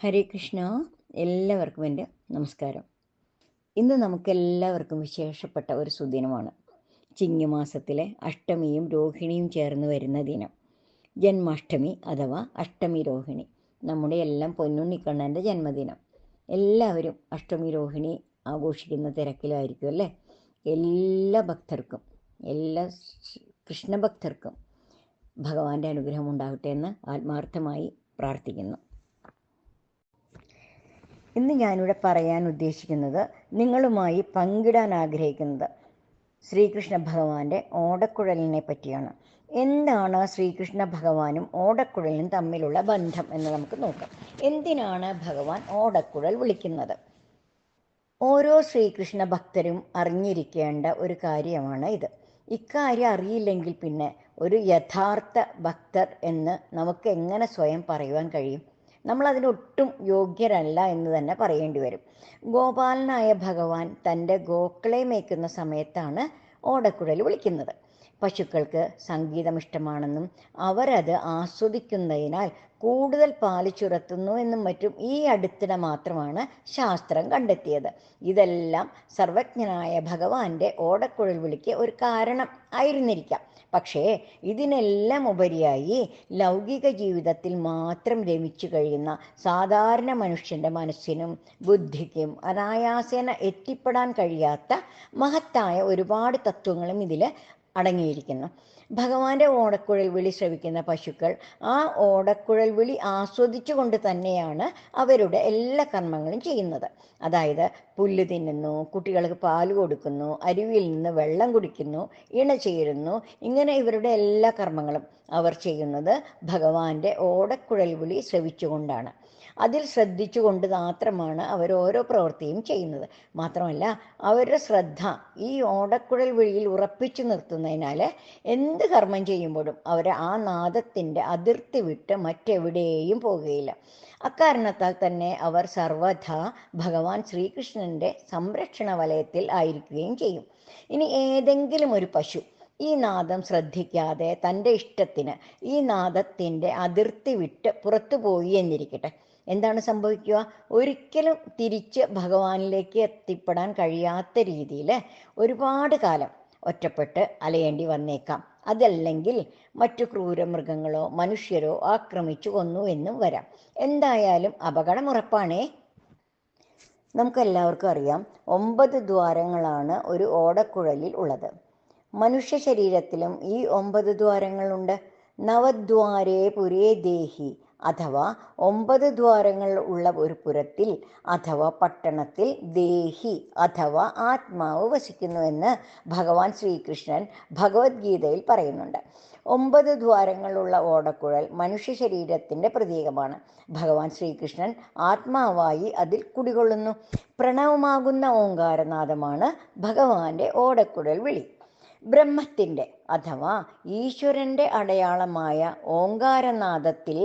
ഹരേ കൃഷ്ണ. എല്ലാവർക്കും എന്റെ നമസ്കാരം. ഇന്ന് നമുക്കെല്ലാവർക്കും വിശേഷപ്പെട്ട ഒരു സുദിനമാണ്. ചിങ്ങമാസത്തിലെ അഷ്ടമിയും രോഹിണിയും ചേർന്ന് വരുന്ന ദിനം. ജന്മാഷ്ടമി അഥവാ അഷ്ടമി രോഹിണി. നമ്മുടെ എല്ലാം പൊന്നുണ്ണിക്കണ്ണന്റെ ജന്മദിനം. എല്ലാവരും അഷ്ടമി രോഹിണി ആഘോഷിക്കുന്ന തിരക്കിലായിരിക്കും അല്ലേ? എല്ലാ ഭക്തർക്കും എല്ലാ കൃഷ്ണഭക്തർക്കും ഭഗവാന്റെ അനുഗ്രഹം ഉണ്ടാകട്ടെ എന്ന് ആത്മാർത്ഥമായി പ്രാർത്ഥിക്കുന്നു. ഇന്ന് ഞാനിവിടെ പറയാൻ ഉദ്ദേശിക്കുന്നത് നിങ്ങളുമായി പങ്കിടാൻ ആഗ്രഹിക്കുന്നത് ശ്രീകൃഷ്ണ ഭഗവാന്റെ ഓടക്കുഴലിനെ പറ്റിയാണ്. എന്താണ് ശ്രീകൃഷ്ണ ഭഗവാനും ഓടക്കുഴലിനും തമ്മിലുള്ള ബന്ധം എന്ന് നമുക്ക് നോക്കാം. എന്തിനാണ് ഭഗവാൻ ഓടക്കുഴൽ വിളിക്കുന്നത്? ഓരോ ശ്രീകൃഷ്ണ ഭക്തരും അറിഞ്ഞിരിക്കേണ്ട ഒരു കാര്യമാണ് ഇത്. ഇക്കാര്യം അറിയില്ലെങ്കിൽ പിന്നെ ഒരു യഥാർത്ഥ ഭക്തർ എന്ന് നമുക്ക് എങ്ങനെ സ്വയം പറയുവാൻ കഴിയും? നമ്മൾ അതിനൊട്ടും യോഗ്യരല്ല എന്ന് തന്നെ പറയേണ്ടി വരും. ഗോപാലനായ ഭഗവാൻ തന്റെ ഗോക്കളെ മേയ്ക്കുന്ന സമയത്താണ് ഓടക്കുഴൽ വിളിക്കുന്നത്. പശുക്കൾക്ക് സംഗീതം ഇഷ്ടമാണെന്നും അവരത് ആസ്വദിക്കുന്നതിനാൽ കൂടുതൽ പാൽ ചുരത്തുന്നു എന്നും മറ്റും ഈ അടുത്തിടെ മാത്രമാണ് ശാസ്ത്രം കണ്ടെത്തിയത്. ഇതെല്ലാം സർവജ്ഞനായ ഭഗവാന്റെ ഓടക്കുഴൽ വിളിക്ക് ഒരു കാരണം ആയിരുന്നിരിക്കാം. പക്ഷേ ഇതിനെല്ലാം ഉപരിയായി ലൗകിക ജീവിതത്തിൽ മാത്രം രമിച്ചു കഴിയുന്ന സാധാരണ മനുഷ്യന്റെ മനസ്സിനും ബുദ്ധിക്കും അനായാസേന എത്തിപ്പെടാൻ കഴിയാത്ത മഹത്തായ ഒരുപാട് തത്വങ്ങളും ഇതിൽ അടങ്ങിയിരിക്കുന്നു. ഭഗവാന്റെ ഓടക്കുഴൽ വിളി ശ്രവിക്കുന്ന പശുക്കൾ ആ ഓടക്കുഴൽ വിളി ആസ്വദിച്ചുകൊണ്ട് തന്നെയാണ് അവരുടെ എല്ലാ കർമ്മങ്ങളും ചെയ്യുന്നത്. അതായത് പുല്ല് തിന്നുന്നു കുട്ടികൾക്ക് പാൽ കൊടുക്കുന്നു അരുവിയിൽ നിന്ന് വെള്ളം കുടിക്കുന്നു ഇണ ചേരുന്നു ഇങ്ങനെ ഇവരുടെ എല്ലാ കർമ്മങ്ങളും. അവർ ചെയ്യുന്നത് ഭഗവാന്റെ ഓടക്കുഴൽ വിളി ശ്രവിച്ചുകൊണ്ടാണ്. അതിൽ ശ്രദ്ധിച്ചുകൊണ്ട് മാത്രമാണ് അവർ ഓരോ പ്രവൃത്തിയും ചെയ്യുന്നത്. മാത്രമല്ല അവരുടെ ശ്രദ്ധ ഈ ഓടക്കുഴൽ വിളിയിൽ ഉറപ്പിച്ചു നിർത്തുന്നതിനാൽ എന്ത് കർമ്മം ചെയ്യുമ്പോഴും അവർ ആ നാദത്തിന്റെ അതിർത്തി വിട്ട് മറ്റെവിടെയും പോകുകയില്ല അക്കാരണത്താൽ തന്നെ അവർ സർവഥ ഭഗവാൻ ശ്രീകൃഷ്ണന്റെ സംരക്ഷണ വലയത്തിൽ ആയിരിക്കുകയും ചെയ്യും. ഇനി ഏതെങ്കിലും ഒരു പശു ഈ നാദം ശ്രദ്ധിക്കാതെ തന്റെ ഇഷ്ടത്തിന് ഈ നാദത്തിന്റെ അതിർത്തി വിട്ട് പുറത്തു പോയി എന്നിരിക്കട്ടെ. എന്താണ് സംഭവിക്കുക? ഒരിക്കലും തിരിച്ച് ഭഗവാനിലേക്ക് എത്തിപ്പെടാൻ കഴിയാത്ത രീതിയിൽ ഒരുപാട് കാലം ഒറ്റപ്പെട്ട് അലയേണ്ടി വന്നേക്കാം. അതല്ലെങ്കിൽ മറ്റു ക്രൂരമൃഗങ്ങളോ മനുഷ്യരോ ആക്രമിച്ചു കൊന്നു എന്നും വരാം. എന്തായാലും അപകടം ഉറപ്പാണേ. നമുക്കെല്ലാവർക്കും അറിയാം ഒമ്പത് ദ്വാരങ്ങളാണ് ഒരു ഓടക്കുഴലിൽ ഉള്ളത്. മനുഷ്യ ശരീരത്തിലും ഈ ഒമ്പത് ദ്വാരങ്ങളുണ്ട്. നവദ്വാരേ പുരേ ദേഹി അഥവാ ഒമ്പത് ദ്വാരങ്ങൾ ഉള്ള ഒരു പുരത്തിൽ അഥവാ പട്ടണത്തിൽ ദേഹി അഥവാ ആത്മാവ് വസിക്കുന്നു എന്ന് ഭഗവാൻ ശ്രീകൃഷ്ണൻ ഭഗവത്ഗീതയിൽ പറയുന്നുണ്ട്. ഒമ്പത് ദ്വാരങ്ങളുള്ള ഓടക്കുഴൽ മനുഷ്യ ശരീരത്തിന്റെ പ്രതീകമാണ്. ഭഗവാൻ ശ്രീകൃഷ്ണൻ ആത്മാവായി അതിൽ കുടികൊള്ളുന്നു. പ്രണവമാകുന്ന ഓങ്കാരനാഥമാണ് ഭഗവാന്റെ ഓടക്കുഴൽ വിളി. ബ്രഹ്മത്തിന്റെ അഥവാ ഈശ്വരന്റെ അടയാളമായ ഓങ്കാരനാദത്തിൽ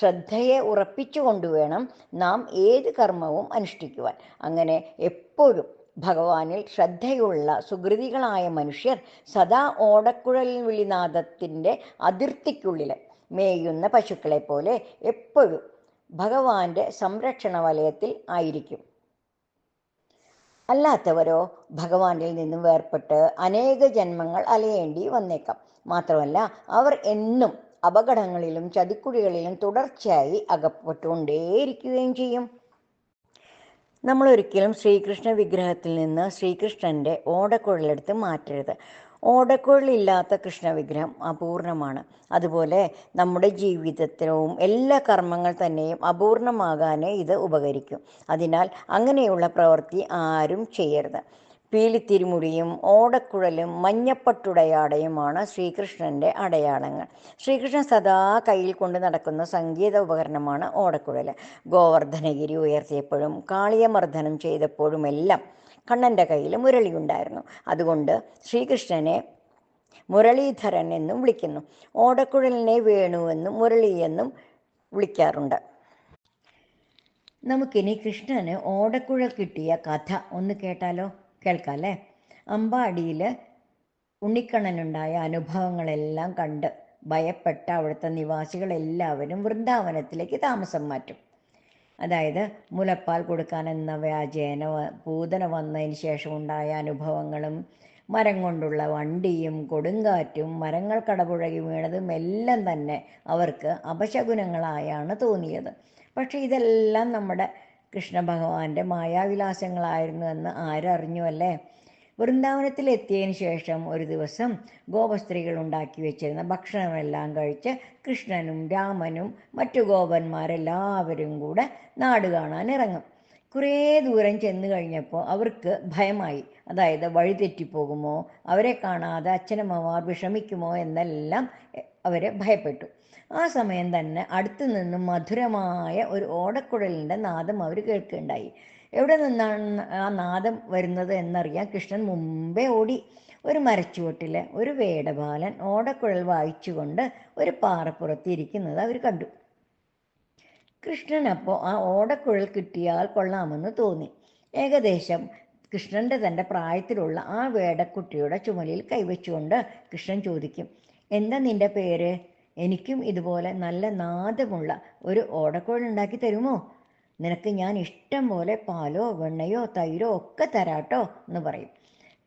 ശ്രദ്ധയെ ഉറപ്പിച്ചു കൊണ്ടുവേണം നാം ഏത് കർമ്മവും അനുഷ്ഠിക്കുവാൻ. അങ്ങനെ എപ്പോഴും ഭഗവാനിൽ ശ്രദ്ധയുള്ള സുഹൃതികളായ മനുഷ്യർ സദാ ഓടക്കുഴൽ വിളിനാദത്തിന്റെ അതിർത്തിക്കുള്ളിൽ മേയുന്ന പശുക്കളെ പോലെ എപ്പോഴും ഭഗവാന്റെ സംരക്ഷണ വലയത്തിൽ ആയിരിക്കും. അല്ലാത്തവരോ ഭഗവാനിൽ നിന്നും വേർപ്പെട്ട് അനേക ജന്മങ്ങൾ അലയേണ്ടി വന്നേക്കാം. മാത്രമല്ല അവർ എന്നും അപകടങ്ങളിലും ചതിക്കുഴികളിലും തുടർച്ചയായി അകപ്പെട്ടുകൊണ്ടേയിരിക്കുകയും ചെയ്യും. നമ്മളൊരിക്കലും ശ്രീകൃഷ്ണ വിഗ്രഹത്തിൽ നിന്ന് ശ്രീകൃഷ്ണന്റെ ഓടക്കുഴലെടുത്ത് മാറ്റരുത്. ഓടക്കുഴലില്ലാത്ത കൃഷ്ണവിഗ്രഹം അപൂർണമാണ്. അതുപോലെ നമ്മുടെ ജീവിതത്തിലും എല്ലാ കർമ്മങ്ങൾ തന്നെയും അപൂർണമാകാനേ ഇത് ഉപകരിക്കും. അതിനാൽ അങ്ങനെയുള്ള പ്രവൃത്തി ആരും ചെയ്യരുത്. പീലിത്തിരുമുടിയും ഓടക്കുഴലും മഞ്ഞപ്പട്ടുടയാടയുമാണ് ശ്രീകൃഷ്ണന്റെ അടയാളങ്ങൾ. ശ്രീകൃഷ്ണൻ സദാ കയ്യിൽ കൊണ്ട് നടക്കുന്ന സംഗീത ഉപകരണമാണ് ഓടക്കുഴൽ ഗോവർദ്ധനഗിരി ഉയർത്തിയപ്പോഴും കാളിയമർദ്ദനം ചെയ്തപ്പോഴുമെല്ലാം കണ്ണന്റെ കയ്യിൽ മുരളി ഉണ്ടായിരുന്നു. അതുകൊണ്ട് ശ്രീകൃഷ്ണനെ മുരളീധരൻ എന്നും വിളിക്കുന്നു. ഓടക്കുഴലിനെ വേണു എന്നും മുരളി എന്നും വിളിക്കാറുണ്ട്. നമുക്കിനി കൃഷ്ണന് ഓടക്കുഴൽ കിട്ടിയ കഥ ഒന്ന് കേട്ടാലോ? കേൾക്കാം അല്ലേ അമ്പാടിയിൽ ഉണ്ണിക്കണ്ണനുണ്ടായ അനുഭവങ്ങളെല്ലാം കണ്ട് ഭയപ്പെട്ട അവിടുത്തെ നിവാസികളെല്ലാവരും വൃന്ദാവനത്തിലേക്ക് താമസം മാറ്റും. അതായത് മുലപ്പാൽ കൊടുക്കാൻ എന്ന വ്യാജേന പൂതന വന്നതിന് ശേഷം ഉണ്ടായ അനുഭവങ്ങളും മരം കൊണ്ടുള്ള വണ്ടിയും കൊടുങ്കാറ്റും മരങ്ങൾ കടപുഴകി വീണതും എല്ലാം തന്നെ അവർക്ക് അപശകുനങ്ങളായാണ് തോന്നിയത്. പക്ഷേ ഇതെല്ലാം നമ്മുടെ കൃഷ്ണ ഭഗവാന്റെ മായാവിലാസങ്ങളായിരുന്നു എന്ന് ആരറിഞ്ഞു അല്ലേ? വൃന്ദാവനത്തിൽ എത്തിയതിന് ശേഷം ഒരു ദിവസം ഗോപസ്ത്രീകൾ ഉണ്ടാക്കി വെച്ചിരുന്ന ഭക്ഷണമെല്ലാം കഴിച്ച് കൃഷ്ണനും രാമനും മറ്റു ഗോപന്മാരെല്ലാവരും കൂടെ നാട് കാണാൻ ഇറങ്ങും. കുറേ ദൂരം ചെന്ന് കഴിഞ്ഞപ്പോൾ അവർക്ക് ഭയമായി. അതായത് വഴി തെറ്റിപ്പോകുമോ? അവരെ കാണാതെ അച്ഛനമ്മമാർ വിഷമിക്കുമോ എന്നെല്ലാം അവരെ ഭയപ്പെട്ടു. ആ സമയം തന്നെ അടുത്തു നിന്നും മധുരമായ ഒരു ഓടക്കുഴലിന്റെ നാദം അവർ കേൾക്കുകയുണ്ടായി. എവിടെ നിന്നാണ് ആ നാദം വരുന്നത് എന്നറിയാൻ കൃഷ്ണൻ മുമ്പേ ഓടി ഒരു മരച്ചുവട്ടിലെ ഒരു വേടബാലൻ ഓടക്കുഴൽ വായിച്ചുകൊണ്ട് ഒരു പാറപ്പുറത്ത് ഇരിക്കുന്നത് അവർ കണ്ടു. കൃഷ്ണൻ അപ്പോൾ ആ ഓടക്കുഴൽ കിട്ടിയാൽ കൊള്ളാമെന്ന് തോന്നി. ഏകദേശം കൃഷ്ണന്റെ തന്റെ പ്രായത്തിലുള്ള ആ വേടക്കുട്ടിയുടെ ചുമലിൽ കൈവച്ചുകൊണ്ട് കൃഷ്ണൻ ചോദിക്കും എന്താ നിന്റെ പേര്? എനിക്കും ഇതുപോലെ നല്ല നാദമുള്ള ഒരു ഓടക്കുഴൽ ഉണ്ടാക്കി തരുമോ? നിനക്ക് ഞാൻ ഇഷ്ടം പോലെ പാലോ വെണ്ണയോ തൈരോ ഒക്കെ തരാട്ടോ എന്ന് പറയും.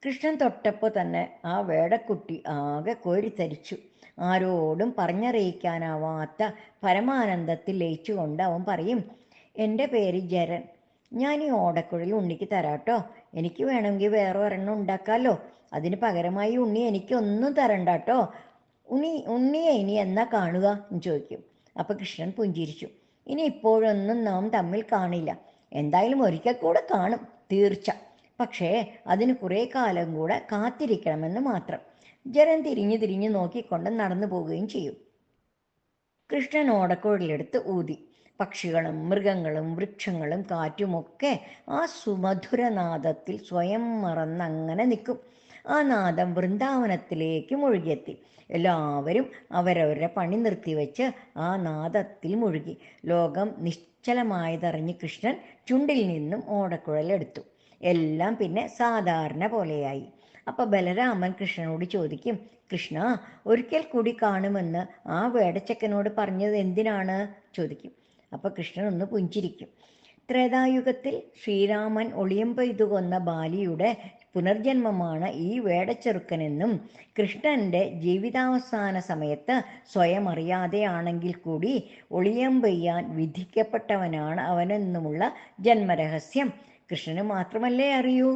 കൃഷ്ണൻ തൊട്ടപ്പോൾ തന്നെ ആ വേടക്കുട്ടി ആകെ കോരിത്തരിച്ചു ആരോടും പറഞ്ഞറിയിക്കാനാവാത്ത പരമാനന്ദത്തിൽ ലയിച്ചുകൊണ്ട് അവൻ പറയും എന്റെ പേര് ജരൻ. ഞാൻ ഈ ഓടക്കുഴൽ ഉണ്ണിക്ക് തരാട്ടോ. എനിക്ക് വേണമെങ്കിൽ വേറെ ഒരെണ്ണം ഉണ്ടാക്കാമല്ലോ അതിന് പകരമായി ഉണ്ണി എനിക്കൊന്നും തരണ്ടാട്ടോ ഉണ്ണി ഉണ്ണിയെ ഇനി എന്നാ കാണുക? എന്ന് ചോദിക്കും. അപ്പം കൃഷ്ണൻ പുഞ്ചിരിച്ചു. ഇനി ഇപ്പോഴൊന്നും നാം തമ്മിൽ കാണില്ല. എന്തായാലും ഒരിക്കൽ കൂടെ കാണും തീർച്ച. പക്ഷേ അതിന് കുറേ കാലം കൂടെ കാത്തിരിക്കണമെന്ന് മാത്രം. ജരൻ തിരിഞ്ഞു തിരിഞ്ഞു നോക്കിക്കൊണ്ട് നടന്നു പോവുകയും ചെയ്യും. കൃഷ്ണൻ ഓടക്കുഴലെടുത്ത് ഊതി. പക്ഷികളും മൃഗങ്ങളും വൃക്ഷങ്ങളും കാറ്റുമൊക്കെ ആ സുമധുരനാദത്തിൽ സ്വയം മറന്നങ്ങനെ നിൽക്കും. ആ നാദം വൃന്ദാവനത്തിലേക്ക് മുഴുകിയെത്തി. എല്ലാവരും അവരവരുടെ പണി നിർത്തിവെച്ച് ആ നാദത്തിൽ മുഴുകി. ലോകം നിശ്ചലമായതറിഞ്ഞ് കൃഷ്ണൻ ചുണ്ടിൽ നിന്നും ഓടക്കുഴലെടുത്തു എല്ലാം പിന്നെ സാധാരണ പോലെയായി. അപ്പൊ ബലരാമൻ കൃഷ്ണനോട് ചോദിക്കും കൃഷ്ണ ഒരിക്കൽ കൂടി കാണുമെന്ന് ആ വേടച്ചക്കനോട് പറഞ്ഞത് എന്തിനാണ്? ചോദിക്കും. അപ്പൊ കൃഷ്ണൻ ഒന്ന് പുഞ്ചിരിക്കും. ത്രേതായുഗത്തിൽ ശ്രീരാമൻ ഒളിയം പെയ്തു കൊന്ന ബാലിയുടെ പുനർജന്മമാണ് ഈ വേടച്ചെറുക്കനെന്നും കൃഷ്ണന്റെ ജീവിതാവസാന സമയത്ത് സ്വയം അറിയാതെയാണെങ്കിൽ കൂടി ഒളിയം പെയ്യാൻ വിധിക്കപ്പെട്ടവനാണ് അവനെന്നുമുള്ള ജന്മരഹസ്യം. കൃഷ്ണന് മാത്രമല്ലേ അറിയൂ?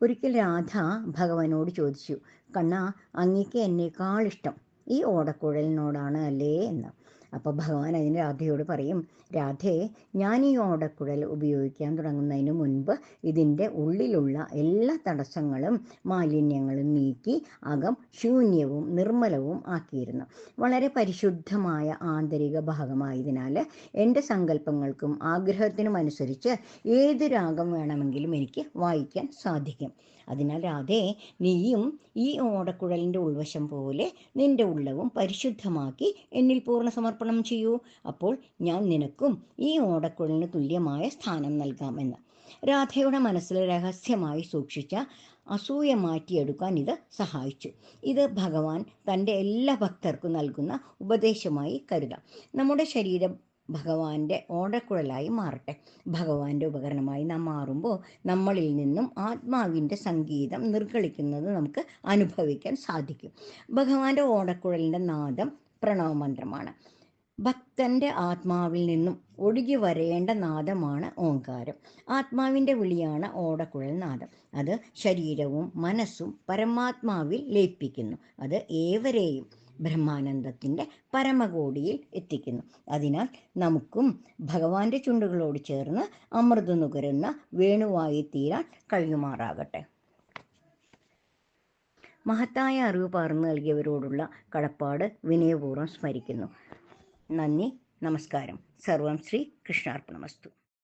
ഒരിക്കൽ രാധ ഭഗവാനോട് ചോദിച്ചു കണ്ണ അങ്ങേക്ക് എന്നേക്കാൾ ഇഷ്ടം ഈ ഓടക്കുഴലിനോടാണ് അല്ലേ? എന്ന്. അപ്പോൾ ഭഗവാൻ അതിന് രാധയോട് പറയും രാധയെ ഞാൻ ഈ ഓടക്കുഴൽ ഉപയോഗിക്കാൻ തുടങ്ങുന്നതിന് മുൻപ് ഇതിന്റെ ഉള്ളിലുള്ള എല്ലാ തടസ്സങ്ങളും മാലിന്യങ്ങളും നീക്കി അകം ശൂന്യവും നിർമ്മലവും ആക്കിയിരുന്നു. വളരെ പരിശുദ്ധമായ ആന്തരിക ഭാഗമായതിനാൽ എന്റെ സങ്കല്പങ്ങൾക്കും ആഗ്രഹത്തിനും അനുസരിച്ച് ഏത് രാഗം വേണമെങ്കിലും എനിക്ക് വായിക്കാൻ സാധിക്കും. അതിനാൽ രാധേ നീയും ഈ ഓടക്കുഴലിന്റെ ഉൾവശം പോലെ നിന്റെ ഉള്ളവും പരിശുദ്ധമാക്കി എന്നിൽ പൂർണ സമർപ്പണം ചെയ്യൂ. അപ്പോൾ ഞാൻ നിനക്കും ഈ ഓടക്കുഴലിന് തുല്യമായ സ്ഥാനം നൽകാമെന്ന്. രാധയുടെ മനസ്സിൽ രഹസ്യമായി സൂക്ഷിച്ച അസൂയ മാറ്റിയെടുക്കാൻ ഇത് സഹായിച്ചു. ഇത് ഭഗവാൻ തന്റെ എല്ലാ ഭക്തർക്കും നൽകുന്ന ഉപദേശമായി കരുതാം. നമ്മുടെ ശരീരം ഭഗവാന്റെ ഓടക്കുഴലായി മാറട്ടെ. ഭഗവാന്റെ ഉപകരണമായി നാം മാറുമ്പോൾ നമ്മളിൽ നിന്നും ആത്മാവിന്റെ സംഗീതം നിർഗളിക്കുന്നത് നമുക്ക് അനുഭവിക്കാൻ സാധിക്കും. ഭഗവാന്റെ ഓടക്കുഴലിന്റെ നാദം പ്രണവമന്ത്രമാണ്. ഭക്തന്റെ ആത്മാവിൽ നിന്നും ഒഴുകി വരേണ്ട നാദമാണ് ഓങ്കാരം. ആത്മാവിന്റെ വിളിയാണ് ഓടക്കുഴൽ നാദം. അത് ശരീരവും മനസ്സും പരമാത്മാവിൽ ലയിപ്പിക്കുന്നു. അത് ഏവരെയും ബ്രഹ്മാനന്ദത്തിന്റെ പരമകോടിയിൽ എത്തിക്കുന്നു. അതിനാൽ നമുക്കും ഭഗവാന്റെ ചുണ്ടുകളോട് ചേർന്ന് അമൃത് നുകരുന്ന വേണുവായി തീരാൻ കഴിയുമാറാകട്ടെ. മഹത്തായ അറിവ് പകർന്നു നൽകിയവരോടുള്ള കടപ്പാട് വിനയപൂർവം സ്മരിക്കുന്നു. നന്ദി നമസ്കാരം. സർവം ശ്രീ കൃഷ്ണാർപ്പണമസ്തു.